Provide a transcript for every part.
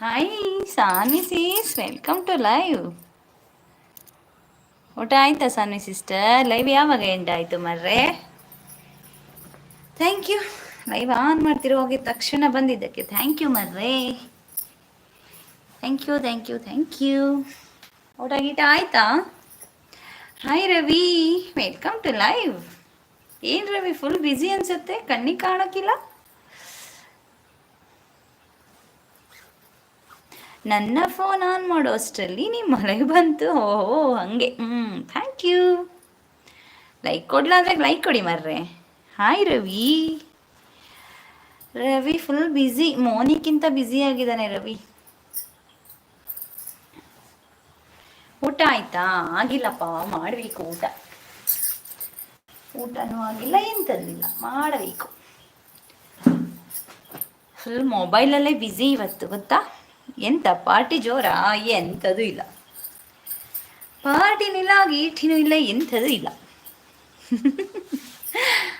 Hi Sanvi sis welcome to live ಊಟ ಆಯ್ತಾ Sanvi sister live ಯಾವಾಗ ಎಂಡ್ ಆಯಿತು ಮರ್ರೆ? ಲೈವ್ ಆನ್ ಮಾಡ್ತಿರೋ ಹೋಗಿ ತಕ್ಷಣ ಬಂದಿದ್ದಕ್ಕೆ. ಥ್ಯಾಂಕ್ ಯು ಮರ್ರೆ. Thank you thank you thank you ಊಟ ಗೀಟ ಆಯ್ತಾ? Hi Ravi. Welcome to live ಏನ್ ರವಿ ಫುಲ್ ಬ್ಯುಸಿ ಅನ್ಸುತ್ತೆ? ಕಣ್ಣಿಗೆ ಕಾಣೋಕ್ಕಿಲ್ಲ? ನನ್ನ ಫೋನ್ ಆನ್ ಮಾಡೋ ಅಷ್ಟರಲ್ಲಿ ನಿಮ್ಮ ಮಳೆಗೆ ಬಂತು. ಓಹೋ, ಹಾಗೆ. ಹ್ಞೂ ಥ್ಯಾಂಕ್ ಯು ಲೈಕ್ ಕೊಡ್ಲಾದ್ರೆ ಲೈಕ್ ಕೊಡಿ ಮರ್ರೆ. Hi Ravi. Ravi full busy ಮೋನಿಕ್ಕಿಂತ busy ಆಗಿದ್ದಾನೆ ರವಿ. ಊಟ ಆಯ್ತಾ? ಆಗಿಲ್ಲಪ್ಪ, ಮಾಡಬೇಕು ಊಟ. ಊಟನೂ ಆಗಿಲ್ಲ ಎಂಥದ್ದಿಲ್ಲ ಮಾಡಬೇಕು. ಫುಲ್ ಮೊಬೈಲಲ್ಲೇ ಬ್ಯುಸಿ ಇವತ್ತು, ಗೊತ್ತಾ? ಎಂತ ಪಾರ್ಟಿ ಜೋರ? ಎಂಥದ್ದು ಇಲ್ಲ. ಪಾರ್ಟಿನೂ ಇಲ್ಲ ಗೀಟಿನೂ ಇಲ್ಲ ಎಂಥದೂ ಇಲ್ಲ.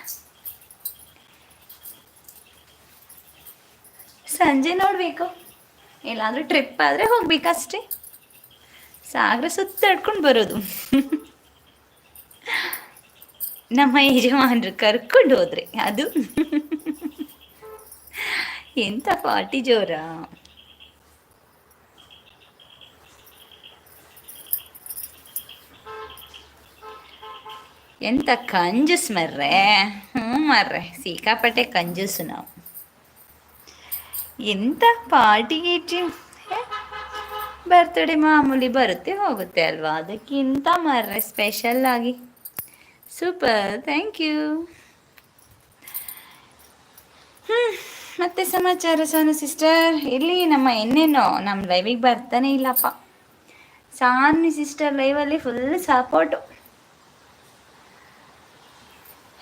ಸಂಜೆ ನೋಡಬೇಕು. ಇಲ್ಲಾಂದ್ರೆ ಟ್ರಿಪ್ ಆದರೆ ಹೋಗ್ಬೇಕಷ್ಟೇ. ಸಾಗರ ಸುತ್ತಾಡ್ಕೊಂಡು ಬರೋದು. ನಮ್ಮ ಯಜಮಾನ್ರು ಕರ್ಕೊಂಡು ಹೋದ್ರೆ ಅದು. ಎಂಥ ಪಾರ್ಟಿ ಜೋರ. ಎಂತ ಕಂಜೂಸ್ ಮರ್ರೆ. ಹ್ಞೂ ಮರ್ರೆ, ಸಿಕ್ಕಾಪಟ್ಟೆ ಕಂಜುಸು ನಾವು. ಎಂತ ಪಾರ್ಟಿ ಗೀಟಿ ಬರ್ತಡೇ ಮಾಮೂಲಿ ಬರುತ್ತೆ, ಹೋಗುತ್ತೆ ಅಲ್ವಾ? ಅದಕ್ಕಿಂತ ಮರ್ರೆ ಸ್ಪೆಷಲ್ ಆಗಿ. ಸೂಪರ್ ಥ್ಯಾಂಕ್ ಯು ಹ್ಞೂ ಮತ್ತೆ ಸಮಾಚಾರ ಸೋನು ಸಿಸ್ಟರ್ ಇಲ್ಲಿ ನಮ್ಮ ಎಣ್ಣೆನೋ ನಮ್ಮ ಲೈವಿಗೆ ಬರ್ತಾನೆ ಇಲ್ಲಪ್ಪ. Sanvi sister ಲೈವಲ್ಲಿ full support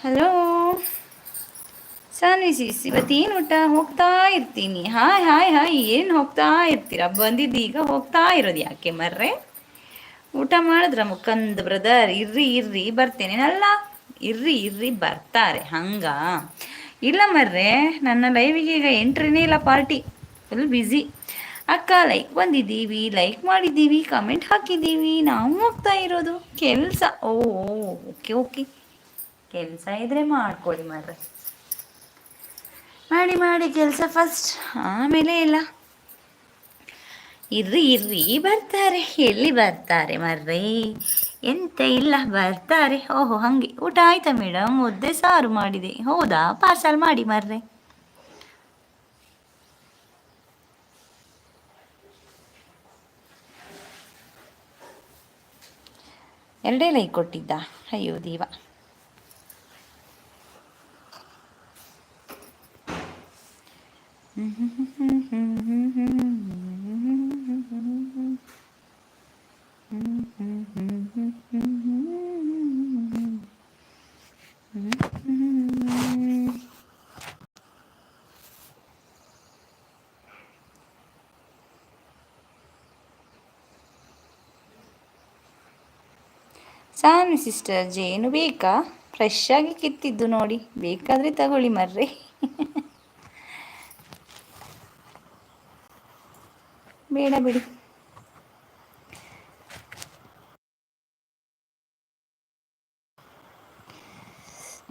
hello Sanvi sis ಇವತ್ತೇನು ಊಟ? ಹೋಗ್ತಾ ಇರ್ತೀನಿ. ಹಾಯ್ ಹಾಯ್ ಹಾಯ್, ಏನು ಹೋಗ್ತಾ ಇರ್ತೀರಾ? ಬಂದಿದ್ದು ಈಗ ಹೋಗ್ತಾ ಇರೋದು ಯಾಕೆ ಮರ್ರೆ? ಊಟ ಮಾಡಿದ್ರ ಮುಖಂದ್ ಬ್ರದರ್? ಇರ್ರಿ ಇರ್ರಿ, ಬರ್ತೇನೆ. ಅಲ್ಲ, ಇರ್ರಿ ಇರ್ರಿ, ಬರ್ತಾರೆ. ಹಂಗ? ಇಲ್ಲ ಮರ್ರೆ, ನನ್ನ ಲೈವಿಗೆ ಈಗ ಎಂಟ್ರಿನೇ ಇಲ್ಲ ಪಾರ್ಟಿ ಫುಲ್ ಬ್ಯುಸಿ ಅಕ್ಕ ಲೈಕ್ ಬಂದಿದ್ದೀವಿ ಲೈಕ್ ಮಾಡಿದ್ದೀವಿ ಕಮೆಂಟ್ ಹಾಕಿದ್ದೀವಿ. ನಾವು ಹೋಗ್ತಾ ಇರೋದು ಕೆಲಸ. ಓ, ಓಕೆ ಓಕೆ. ಕೆಲಸ ಇದ್ರೆ ಮಾಡ್ಕೊಳ್ಳಿ ಮಾರ್ರೆ. ಮಾಡಿ ಮಾಡಿ ಕೆಲಸ ಫಸ್ಟ್ ಆಮೇಲೆ ಇಲ್ಲ ಇರ್ರಿ ಇರ್ರಿ, ಬರ್ತಾರೆ, ಎಲ್ಲಿ ಬರ್ತಾರೆ ಮರ್ರಿ? ಎಂತ ಇಲ್ಲ, ಬರ್ತಾರೆ. ಓಹೋ, ಹಾಗೆ. ಊಟ ಆಯ್ತಾ ಮೇಡಮ್ ಮುದ್ದೆ, ಸಾರು ಮಾಡಿದೆ. ಹೌದಾ? ಪಾರ್ಸಲ್ ಮಾಡಿ ಮರ್ರೆ. ಎರಡೇ ಲೈಕ್ ಕೊಟ್ಟಿದ್ದ. ಅಯ್ಯೋ ದೀವ. ಸಾನು ಸಿಸ್ಟರ್ ಜೇನು ಬೇಕಾ? ಫ್ರೆಶ್ ಆಗಿ ಕಿತ್ತಿದ್ದು ನೋಡಿ. ಬೇಕಾದ್ರೆ ತಗೊಳ್ಳಿ ಮರ್ರಿ. ಬೇಡ ಬಿಡಿ.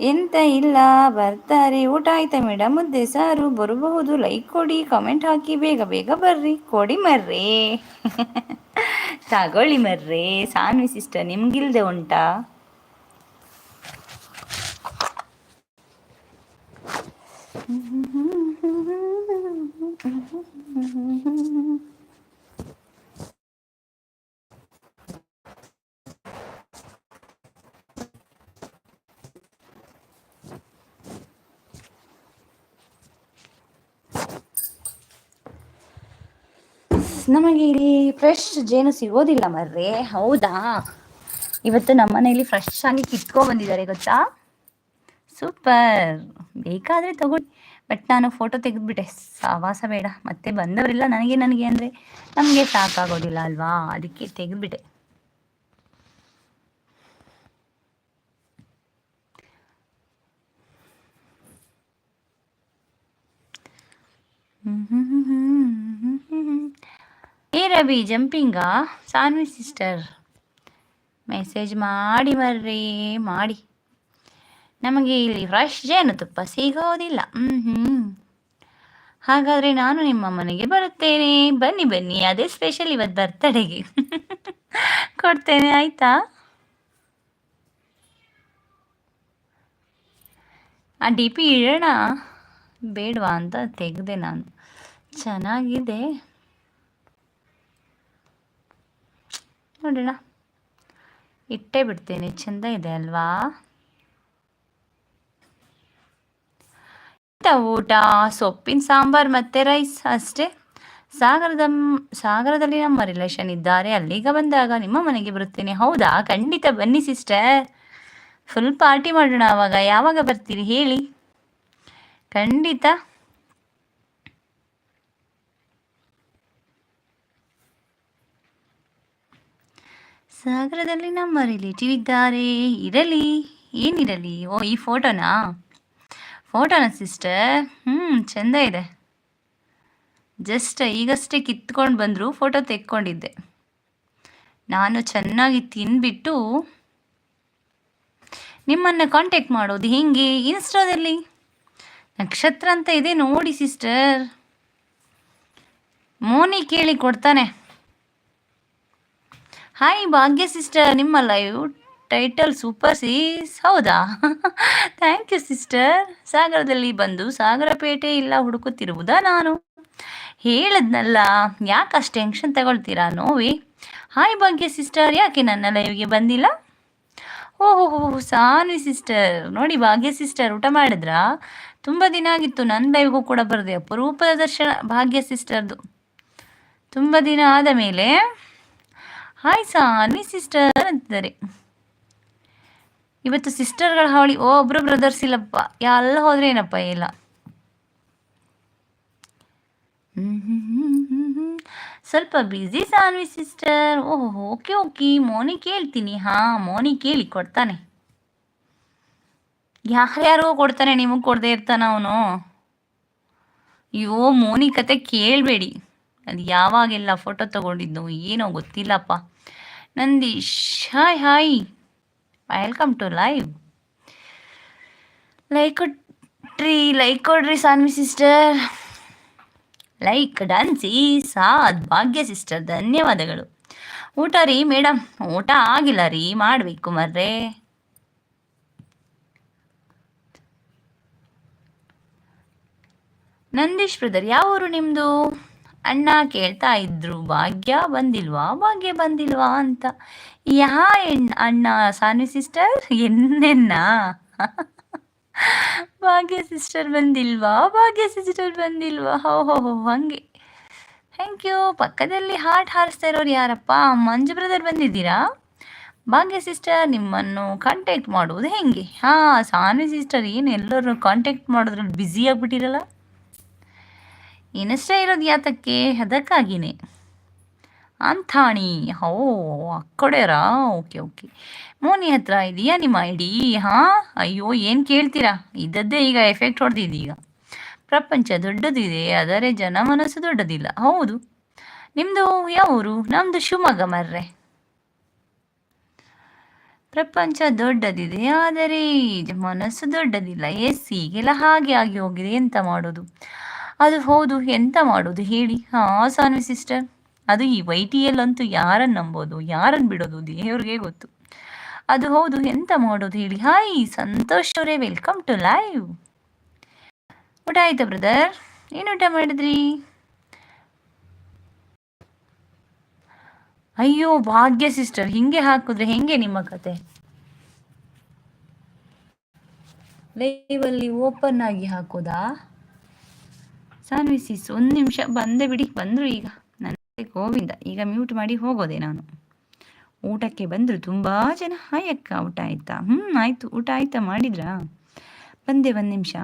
ಎಂತ ಇಲ್ಲ, ಬರ್ತಾರೆ. ಊಟ ಆಯ್ತಾ ಮೇಡಮ್ ಮುದ್ದೆ, ಸಾರು ಬರಬಹುದು. ಲೈಕ್ ಕೊಡಿ ಕಮೆಂಟ್ ಹಾಕಿ. ಬೇಗ ಬೇಗ ಬರ್ರಿ. ಕೊಡಿ ಮರ್ರಿ. ತಗೊಳ್ಳಿ ಮರ್ರಿ. ಸಾನ್ವಿ ಸಿಸ್ಟರ್ ನಿಮ್ಗಿಲ್ದೆ ಉಂಟಾ? ನಮಗೆ ಇಲ್ಲಿ ಫ್ರೆಶ್ ಜೇನು ಸಿಗೋದಿಲ್ಲ ಮರ್ರೆ. ಹೌದಾ? ಇವತ್ತು ನಮ್ಮ ಮನೆಯಲ್ಲಿ ಫ್ರೆಶ್ ಆಗಿ ಕಿತ್ಕೊ ಬಂದಿದ್ದಾರೆ, ಗೊತ್ತಾ? ಸೂಪರ್ ಬೇಕಾದರೆ ತಗೊಳ್ಳಿ. ಬಟ್ ನಾನು ಫೋಟೋ ತೆಗೆದ್ಬಿಟ್ಟೆ. ಸಹವಾಸ ಬೇಡ. ಮತ್ತೆ ಬಂದವರೆಲ್ಲ ನನಗೆ ನನಗೆ ಅಂದರೆ ನಮಗೆ ಸಾಕಾಗೋದಿಲ್ಲ ಅಲ್ವಾ? ಅದಕ್ಕೆ ತೆಗೆದುಬಿಟ್ಟೆ. ಏ ರವಿ ಜಂಪಿಂಗಾ? ಸಾನ್ವಿ ಸಿಸ್ಟರ್ ಮೆಸೇಜ್ ಮಾಡಿ ಬರ್ರಿ, ಮಾಡಿ. ನಮಗೆ ಇಲ್ಲಿ ಫ್ರೆಶ್ ಜೇನುತುಪ್ಪ ಸಿಗೋದಿಲ್ಲ. ಹ್ಞೂ ಹ್ಞೂ ಹಾಗಾದರೆ ನಾನು ನಿಮ್ಮ ಮನೆಗೆ ಬರುತ್ತೇನೆ. ಬನ್ನಿ ಬನ್ನಿ, ಅದೇ ಸ್ಪೆಷಲ್ ಇವತ್ತು ಬರ್ತಡೆಗೆ ಕೊಡ್ತೇನೆ, ಆಯಿತಾ? ಆ ಡಿ ಪಿ ಇಡೋಣ ಬೇಡವಾ ಅಂತ ತೆಗೆದೆ ನಾನು. ಚೆನ್ನಾಗಿದೆ. ನೋಡೋಣ ಇಟ್ಟೇ ಬಿಡ್ತೇನೆ, ಚೆಂದ ಇದೆ ಅಲ್ವಾ? ಊಟ, ಸೊಪ್ಪಿನ ಸಾಂಬಾರು ಮತ್ತು ರೈಸ್ ಅಷ್ಟೇ. ಸಾಗರದ ಸಾಗರದಲ್ಲಿ ನಮ್ಮ ರಿಲೇಷನ್ ಇದ್ದಾರೆ, ಅಲ್ಲಿಗ ಬಂದಾಗ ನಿಮ್ಮ ಮನೆಗೆ ಬರುತ್ತೇನೆ. ಹೌದಾ? ಖಂಡಿತ ಬನ್ನಿ ಸಿಸ್ಟರ್ ಫುಲ್ ಪಾರ್ಟಿ ಮಾಡೋಣ ಆವಾಗ ಯಾವಾಗ ಬರ್ತೀರಿ ಹೇಳಿ. ಖಂಡಿತ. ಸಾಗರದಲ್ಲಿ ನಮ್ಮ ರಿಲೇಟಿವ್ ಇದ್ದಾರೆ ಇರಲಿ, ಏನಿರಲಿ? ಓ, ಈ ಫೋಟೋನಾ? ಫೋಟೋನಾ, ಸಿಸ್ಟರ್? ಹ್ಞೂ ಚೆಂದ ಇದೆ. ಜಸ್ಟ್ ಈಗಷ್ಟೇ ಕಿತ್ಕೊಂಡು ಬಂದರು, ಫೋಟೋ ತೆಕ್ಕೊಂಡಿದ್ದೆ. ನಾನು ಚೆನ್ನಾಗಿ ತಿನ್ಬಿಟ್ಟು ನಿಮ್ಮನ್ನು ಕಾಂಟ್ಯಾಕ್ಟ್ ಮಾಡೋದು ಹೇಗೆ? ಇನ್ಸ್ಟಾದಲ್ಲಿ ನಕ್ಷತ್ರ ಅಂತ ಇದೆ ನೋಡಿ, ಸಿಸ್ಟರ್. ಮೋನಿ ಕೇಳಿ ಕೊಡ್ತಾನೆ. ಹಾಯ್ ಭಾಗ್ಯ ಸಿಸ್ಟರ್ ನಿಮ್ಮ ಲೈವ್ ಟೈಟಲ್ ಸೂಪರ್ ಸೀಸ್ ಹೌದಾ? ಥ್ಯಾಂಕ್ ಯು ಸಿಸ್ಟರ್ ಸಾಗರದಲ್ಲಿ ಬಂದು ಸಾಗರಪೇಟೆ ಇಲ್ಲ ಹುಡುಕುತ್ತಿರುವುದಾ ನಾನು? ಹೇಳದ್ನಲ್ಲ, ಯಾಕೆ ಅಷ್ಟು ಟೆನ್ಷನ್ ತಗೊಳ್ತೀರಾ ನೋವಿ? ಹಾಯ್ ಭಾಗ್ಯ ಸಿಸ್ಟರ್ ಯಾಕೆ ನನ್ನ ಲೈವ್ಗೆ ಬಂದಿಲ್ಲ? ಓಹೋ ಸಾನ್ವಿ ಸಿಸ್ಟರ್ ನೋಡಿ, ಭಾಗ್ಯ ಸಿಸ್ಟರ್ ಊಟ ಮಾಡಿದ್ರಾ? ತುಂಬ ದಿನ ಆಗಿತ್ತು ನನ್ನ ಲೈವ್ಗೂ ಕೂಡ ಬರದೆ. ಅಪರೂಪದ ದರ್ಶನ, ಭಾಗ್ಯ ಸಿಸ್ಟರ್ದು ತುಂಬ ದಿನ ಆದ ಮೇಲೆ ಹಾಯ್ ಸಾನ್ವಿ ಸಿಸ್ಟರ್ ಅಂತಿದ್ದಾರೆ. ಇವತ್ತು ಸಿಸ್ಟರ್ಗಳ ಹಾವಳಿ, ಓ, ಒಬ್ರು ಬ್ರದರ್ಸ್ ಇಲ್ಲಪ್ಪ. ಎಲ್ಲ ಹೋದ್ರೆ ಏನಪ್ಪ ಇಲ್ಲ ಸ್ವಲ್ಪ ಬ್ಯುಸಿ ಸಾನ್ವಿ ಸಿಸ್ಟರ್ ಓಹೋ ಓಕೆ ಓಕೆ ಮೋನಿ ಕೇಳ್ತೀನಿ. ಹಾ, ಮೋನಿ ಕೇಳಿ ಕೊಡ್ತಾನೆ. ಯಾರ್ಯಾರೋ ಕೊಡ್ತಾನೆ, ನಿಮಗೆ ಕೊಡದೆ ಇರ್ತಾನ ಅವನು. ಅಯ್ಯೋ, ಮೋನಿ ಕತೆ ಕೇಳಬೇಡಿ. ಅದು ಯಾವಾಗೆಲ್ಲ ಫೋಟೋ ತಗೊಂಡಿದ್ದು ಏನೋ ಗೊತ್ತಿಲ್ಲಪ್ಪ. Nandish hi hi. Welcome to live like tree like ಕೊಡ್ರಿ ಸಾನ್ವಿ ಸಿಸ್ಟರ್ ಲೈಕ್ ಡಾನ್ಸಿ, ಸಾದ್ ಭಾಗ್ಯ ಸಿಸ್ಟರ್ ಧನ್ಯವಾದಗಳು. ಊಟ ರೀ ಮೇಡಮ್. ಊಟ ಆಗಿಲ್ಲ ರೀ. ಮಾಡಬೇಕು ಮರ್ರೆ. ನಂದೀಶ್ ಬ್ರದರ್ ಯಾವ ಊರು ನಿಮ್ಮದು ಅಣ್ಣ ಕೇಳ್ತಾ ಇದ್ರು, ಭಾಗ್ಯ ಬಂದಿಲ್ವಾ? ಭಾಗ್ಯ ಬಂದಿಲ್ವಾ? ಅಂತ. ಯಾ ಅಣ್ಣ, ಸಾನ್ವಿ ಸಿಸ್ಟರ್ ಎನ್ನೆನ್ನ ಭಾಗ್ಯ ಸಿಸ್ಟರ್ ಬಂದಿಲ್ವಾ? ಭಾಗ್ಯ ಸಿಸ್ಟರ್ ಬಂದಿಲ್ವಾ? ಹೋ ಹೋ ಹೋ, ಹಂಗೆ. ಥ್ಯಾಂಕ್ ಯು ಪಕ್ಕದಲ್ಲಿ ಹಾರ್ಟ್ ಹಾರಿಸ್ತಾ ಇರೋರು ಯಾರಪ್ಪ? ಮಂಜು ಬ್ರದರ್ ಬಂದಿದ್ದೀರಾ? ಭಾಗ್ಯ ಸಿಸ್ಟರ್ ನಿಮ್ಮನ್ನು ಕಾಂಟ್ಯಾಕ್ಟ್ ಮಾಡುವುದು ಹೆಂಗೆ? ಹಾಂ, ಸಾನ್ವಿ ಸಿಸ್ಟರ್ ಏನು ಎಲ್ಲರೂ ಕಾಂಟ್ಯಾಕ್ಟ್ ಮಾಡೋದ್ರಲ್ಲಿ ಬ್ಯುಸಿ ಆಗಿಬಿಟ್ಟಿರಲ್ಲ? ಇನ್ಸ್ಟಾ ಇರೋದು ಯಾತಕ್ಕೆ ಅದಕ್ಕಾಗಿನೇ. ಅಂಥಾಣಿ, ಹೋ ಅಕ್ಕಡೆಯರಾ ಓಕೆ ಓಕೆ. ಮೋನಿ ಹತ್ರ ಇದೆಯಾ ನಿಮ್ಮ ಐ ಡಿ ಹಾಂ? ಅಯ್ಯೋ, ಏನು ಕೇಳ್ತೀರಾ? ಇದ್ದದ್ದೇ ಈಗ ಎಫೆಕ್ಟ್ ಹೊಡೆದಿದ್ದೀಗ ಪ್ರಪಂಚ ದೊಡ್ಡದಿದೆ, ಆದರೆ ಜನ ಮನಸ್ಸು ದೊಡ್ಡದಿಲ್ಲ. ಹೌದು. ನಿಮ್ಮದು ಯಾವ ಊರು? ನಮ್ಮದು ಶಿವಮೊಗ್ಗ, ಮರ್ರೆ. ಪ್ರಪಂಚ ದೊಡ್ಡದಿದೆ, ಆದರೆ ಮನಸ್ಸು ದೊಡ್ಡದಿಲ್ಲ. ಎಸ್ ಈಗೆಲ್ಲ ಹಾಗೆ ಆಗಿ ಹೋಗಿದೆ. ಎಂತ ಮಾಡೋದು? ಅದು ಹೌದು, ಎಂತ ಮಾಡೋದು ಹೇಳಿ? ಹಾ, ಸಾನ್ವಿ ಸಿಸ್ಟರ್ ಅದು ಈ ವೈ ಟಿ ಎಲ್ ಅಂತೂ ಯಾರನ್ನು ನಂಬೋದು ಯಾರನ್ನ ಬಿಡೋದು ದೇವ್ರಿಗೆ ಗೊತ್ತು. ಅದು ಹೌದು, ಎಂತ ಮಾಡೋದು ಹೇಳಿ? ಹಾಯ್, ಸಂತೋಷ್ ಅವರೇ ವೆಲ್ಕಮ್ ಟು ಲೈವ್ ಊಟ ಆಯ್ತಾ ಬ್ರದರ್ ಏನು ಊಟ ಮಾಡಿದ್ರಿ? ಅಯ್ಯೋ, ಭಾಗ್ಯ ಸಿಸ್ಟರ್ ಹಿಂಗೆ ಹಾಕಿದ್ರೆ ಹೆಂಗೆ ನಿಮ್ಮ ಕತೆ? ಲೈವಲ್ಲಿ ಓಪನ್ ಆಗಿ ಹಾಕೋದಾ? ಸಾನ್ವಿಸಿಸ್ ಒಂದು ನಿಮಿಷ ಬಂದೆ ಬಿಡಿ. ಬಂದರು ಈಗ. ನನ್ನ ಗೋವಿಂದ. ಈಗ ಮ್ಯೂಟ್ ಮಾಡಿ ಹೋಗೋದೆ ನಾನು. ಊಟಕ್ಕೆ ಬಂದರು ತುಂಬ ಜನ. ಹಾಯಕ್ಕ ಊಟ ಆಯಿತಾ? ಹ್ಞೂ ಆಯಿತು. ಊಟ ಆಯಿತಾ ಮಾಡಿದ್ರಾ? ಬಂದೆ ಒಂದು ನಿಮಿಷ.